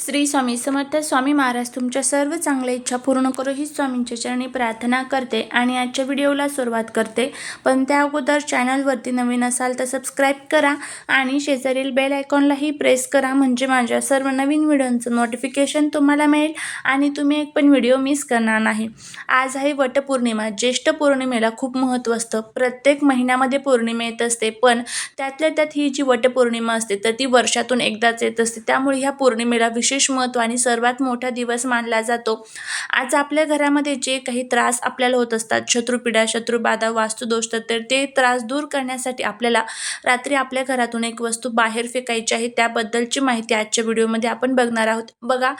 श्री स्वामी समर्थ स्वामी महाराज तुमच्या सर्व चांगल्या इच्छा पूर्ण करू ही स्वामींच्या चरणी प्रार्थना करते आणि आजच्या व्हिडिओला सुरुवात करते. पण त्या अगोदर चॅनलवरती नवीन असाल तर सबस्क्राईब करा आणि शेजारील बेल आयकॉनलाही प्रेस करा. म्हणजे माझ्या सर्व नवीन व्हिडिओंचं नोटिफिकेशन तुम्हाला मिळेल आणि तुम्ही एक पण व्हिडिओ मिस करणार नाही. आज आहे वटपौर्णिमा. ज्येष्ठ पौर्णिमेला खूप महत्त्व असतं. प्रत्येक महिन्यामध्ये पौर्णिमा येत असते पण त्यातल्या त्यात ही जी वटपौर्णिमा असते तर ती वर्षातून एकदाच येत असते. त्यामुळे ह्या पौर्णिमेला विशेष महत्त्व आणि सर्वात मोठा दिवस मानला जातो. आज आपल्या घरामध्ये जे काही त्रास आपल्याला होत असतात शत्रुपीडा शत्रुबाधा वास्तुदोष तर ते त्रास दूर करण्यासाठी आपल्याला रात्री आपल्या घरातून एक वस्तू बाहेर फेकायची आहे त्याबद्दलची माहिती आजच्या व्हिडिओमध्ये आपण बघणार आहोत. बघा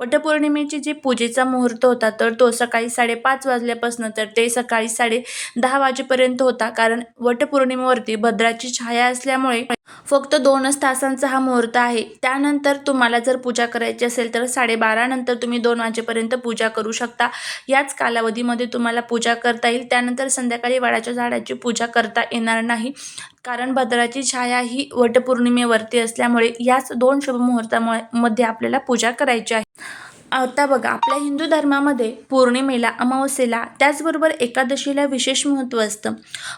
वटपौर्णिमेची जी पूजेचा मुहूर्त होता तर तो सकाळी साडेपाच वाजल्यापासून तर ते सकाळी साडे दहा वाजेपर्यंत होता. कारण वटपौर्णिमेवरती भद्राची छाया असल्यामुळे फक्त दोनच तासांचा हा मुहूर्त आहे. त्यानंतर तुम्हाला जर पूजा करायची असेल तर साडेबारा नंतर तुम्ही दोन वाजेपर्यंत पूजा करू शकता. याच कालावधीमध्ये तुम्हाला पूजा करता येईल. त्यानंतर संध्याकाळी वडाच्या झाडाची पूजा करता येणार नाही. कारण भद्राची छाया ही वटपौर्णिमेवरती असल्यामुळे याच दोन शुभमुहूर्तामुळे मध्ये आपल्याला पूजा करायची आहे. आता बघा आपल्या हिंदू धर्मामध्ये पौर्णिमेला अमावस्येला त्याचबरोबर एकादशीला विशेष महत्त्व असतं.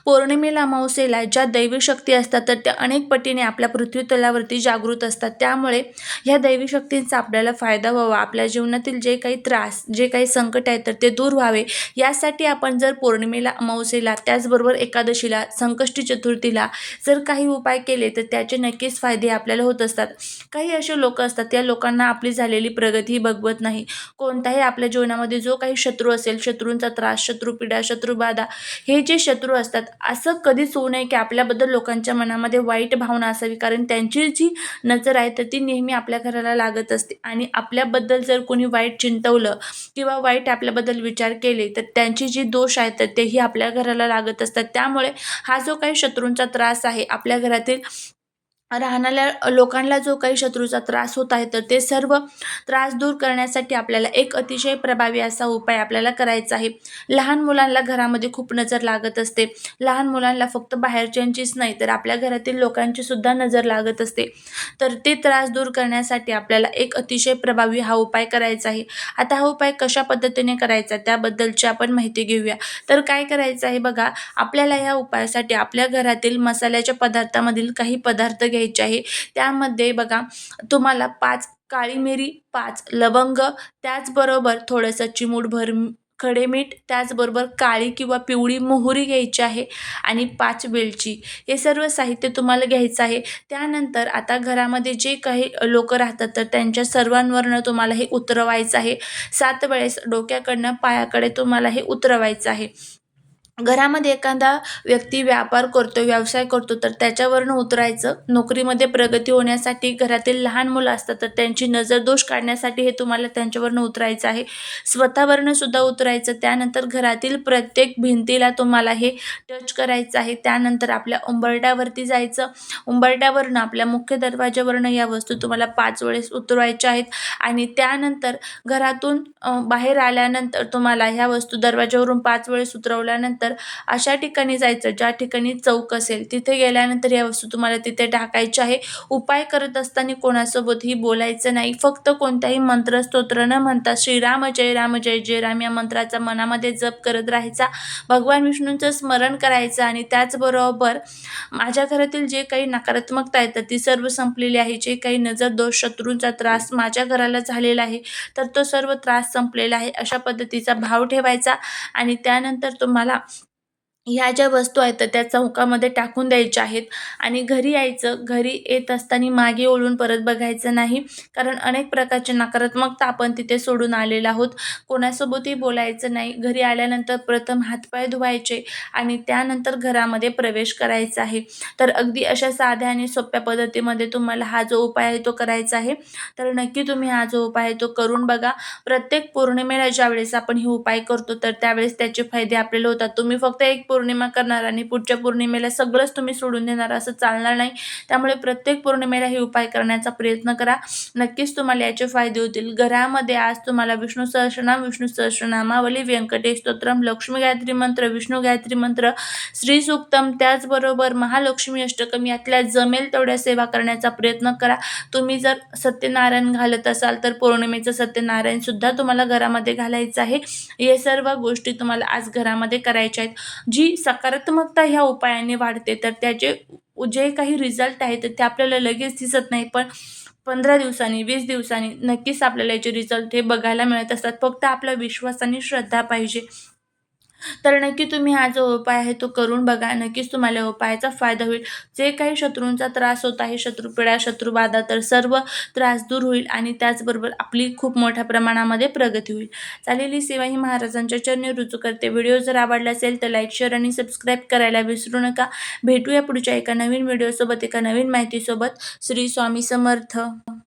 पौर्णिमेला अमावस्येला ज्या दैवी शक्ती असतात तर त्या अनेक पटीने आपल्या पृथ्वी तलावरती जागृत असतात. त्यामुळे ह्या दैवी शक्तींचा आपल्याला फायदा व्हावा आपल्या जीवनातील जे काही त्रास जे काही संकट आहे तर ते दूर व्हावे. यासाठी आपण जर पौर्णिमेला अमावस्येला त्याचबरोबर एकादशीला संकष्टी चतुर्थीला जर काही उपाय केले तर त्याचे नक्कीच फायदे आपल्याला होत असतात. काही असे लोक असतात त्या लोकांना आपली झालेली प्रगती होत नाही. कोणताही आपल्या जीवनामध्ये जो काही शत्रू असेल शत्रूंचा त्रास शत्रुपीडा शत्रुबाधा हे जे शत्रू असतात असं कधीच होऊ नये की आपल्याबद्दल लोकांच्या मनामध्ये वाईट भावना असावी कारण त्यांची जी नजर आहे तर ती नेहमी आपल्या घराला लागत असते. आणि आपल्याबद्दल जर कोणी वाईट चिंतवलं किंवा वाईट आपल्याबद्दल विचार केले तर त्यांची जी दोष आहेत तर तेही आपल्या घराला लागत असतात. त्यामुळे हा जो काही शत्रूंचा त्रास आहे आपल्या घरातील राहणाऱ्या लोकांना जो काही शत्रूचा त्रास होत आहे तर ते सर्व त्रास दूर करण्यासाठी आपल्याला एक अतिशय प्रभावी असा उपाय आपल्याला करायचा आहे. लहान मुलांना घरामध्ये खूप नजर लागत असते. लहान मुलांना फक्त बाहेरच्यांचीच नाही तर आपल्या घरातील लोकांची सुद्धा नजर लागत असते. तर ते त्रास दूर करण्यासाठी आपल्याला एक अतिशय प्रभावी हा उपाय करायचा आहे. आता हा उपाय कशा पद्धतीने करायचा त्याबद्दलची आपण माहिती घेऊया. तर काय करायचं आहे बघा आपल्याला ह्या उपायासाठी आपल्या घरातील मसाल्याच्या पदार्थामधील काही पदार्थ घ्यायची आहे. त्यामध्ये बघा तुम्हाला पाच काळी मिरी पाच लवंग त्याचबरोबर थोडंसं चिमूटभर खडे मीठ त्याचबरोबर काळी किंवा पिवळी मोहरी घ्यायची आहे आणि पाच वेलची. हे सर्व साहित्य तुम्हाला घ्यायचं आहे. त्यानंतर आता घरामध्ये जे काही लोक राहतात तर त्यांच्या सर्वांवरनं तुम्हाला हे उतरवायचं आहे. सात वेळेस डोक्याकडनं पायाकडे तुम्हाला हे उतरवायचं आहे. घरामध्ये एखादा व्यक्ती व्यापार करतो व्यवसाय करतो तर त्याच्यावरनं उतरायचं. नोकरीमध्ये प्रगती होण्यासाठी घरातील लहान मुलं असतात तर त्यांची नजर दोष काढण्यासाठी हे तुम्हाला त्यांच्यावरनं उतरायचं आहे. स्वतःवरनं सुद्धा उतरायचं. त्यानंतर घरातील प्रत्येक भिंतीला तुम्हाला हे टच करायचं आहे. त्यानंतर आपल्या उंबरट्यावरती जायचं. उंबरट्यावरनं आपल्या मुख्य दरवाज्यावरनं या वस्तू तुम्हाला पाच वेळेस उतरवायच्या आहेत. आणि त्यानंतर घरातून बाहेर आल्यानंतर तुम्हाला ह्या वस्तू दरवाज्यावरून पाच वेळेस उतरवल्यानंतर तर अशा ठिकाणी जायचं ज्या ठिकाणी चौक असेल तिथे गेल्यानंतर या वस्तू तुम्हाला तिथे टाकायच्या आहे. उपाय करत असताना कोणासोबतही बोलायचं नाही. फक्त कोणत्याही मंत्र स्तोत्र न म्हणता श्रीराम जय राम जय जय राम या मंत्राचा मनामध्ये जप करत राहायचा. भगवान विष्णूंचं स्मरण करायचं आणि त्याचबरोबर माझ्या घरातील जे काही नकारात्मकता येतात तर ती सर्व संपलेली आहे. जे काही नजर दोष शत्रूंचा त्रास माझ्या घराला झालेला आहे तर तो सर्व त्रास संपलेला आहे. अशा पद्धतीचा भाव ठेवायचा आणि त्यानंतर तुम्हाला ह्या ज्या वस्तू आहेत तर त्या चौकामध्ये टाकून द्यायच्या आहेत. आणि घरी यायचं घरी येत असताना मागे ओढून परत बघायचं नाही. कारण अनेक प्रकारचे नकारात्मकता आपण तिथे सोडून आलेलो आहोत. कोणासोबतही बोलायचं नाही. घरी आल्यानंतर प्रथम हातपाय धुवायचे आणि त्यानंतर घरामध्ये प्रवेश करायचा आहे. तर अगदी अशा साध्या आणि सोप्या पद्धतीमध्ये तुम्हाला हा जो उपाय आहे तो करायचा आहे. तर नक्की तुम्ही हा जो उपाय आहे तो करून बघा. प्रत्येक पौर्णिमेला ज्यावेळेस आपण हे उपाय करतो तर त्यावेळेस त्याचे फायदे आपल्याला होतात. तुम्ही फक्त एक पौर्णिमा करणार आणि पुढच्या पौर्णिमेला सगळंच तुम्ही सोडून देणार असं चालणार नाही. त्यामुळे प्रत्येक पौर्णिमेला हे उपाय करण्याचा प्रयत्न करा. नक्कीच तुम्हाला याचे फायदे होतील. घरामध्ये आज तुम्हाला विष्णू सहस्रनाम विष्णू सहस्रनामावली व्यंकटेश स्तोत्रम लक्ष्मी गायत्री मंत्र विष्णू गायत्री मंत्र श्री सूक्तम त्याचबरोबर महालक्ष्मी अष्टकम यातल्या जमेल तेवढ्या सेवा करण्याचा प्रयत्न करा. तुम्ही जर सत्यनारायण घालत असाल तर पौर्णिमेचं सत्यनारायण सुद्धा तुम्हाला घरामध्ये घालायचं आहे. या सर्व गोष्टी तुम्हाला आज घरामध्ये करायच्या आहेत. जी सकारात्मकता ह्या उपायाने वाढते तर त्याचे जे काही रिझल्ट आहेत ते आपल्याला लगेच दिसत नाही. पण पंधरा दिवसांनी वीस दिवसांनी नक्कीच आपल्याला याचे रिझल्ट हे बघायला मिळत असतात. फक्त आपला विश्वास आणि श्रद्धा पाहिजे. तर नक्की तुम्ही हा जो उपाय आहे तो करून बघा. नक्कीच तुम्हाला उपायाचा फायदा होईल. जे काही शत्रूंचा त्रास होत आहे शत्रुपिढा शत्रुबाधा तर सर्व त्रास दूर होईल आणि त्याचबरोबर आपली खूप मोठ्या प्रमाणामध्ये प्रगती होईल. चालेली सेवा ही महाराजांच्या चरणी रुजू करते. व्हिडिओ जर आवडला असेल तर लाईक शेअर आणि सबस्क्राईब करायला विसरू नका. भेटूया पुढच्या एका नवीन व्हिडिओसोबत एका नवीन माहितीसोबत. श्री स्वामी समर्थ.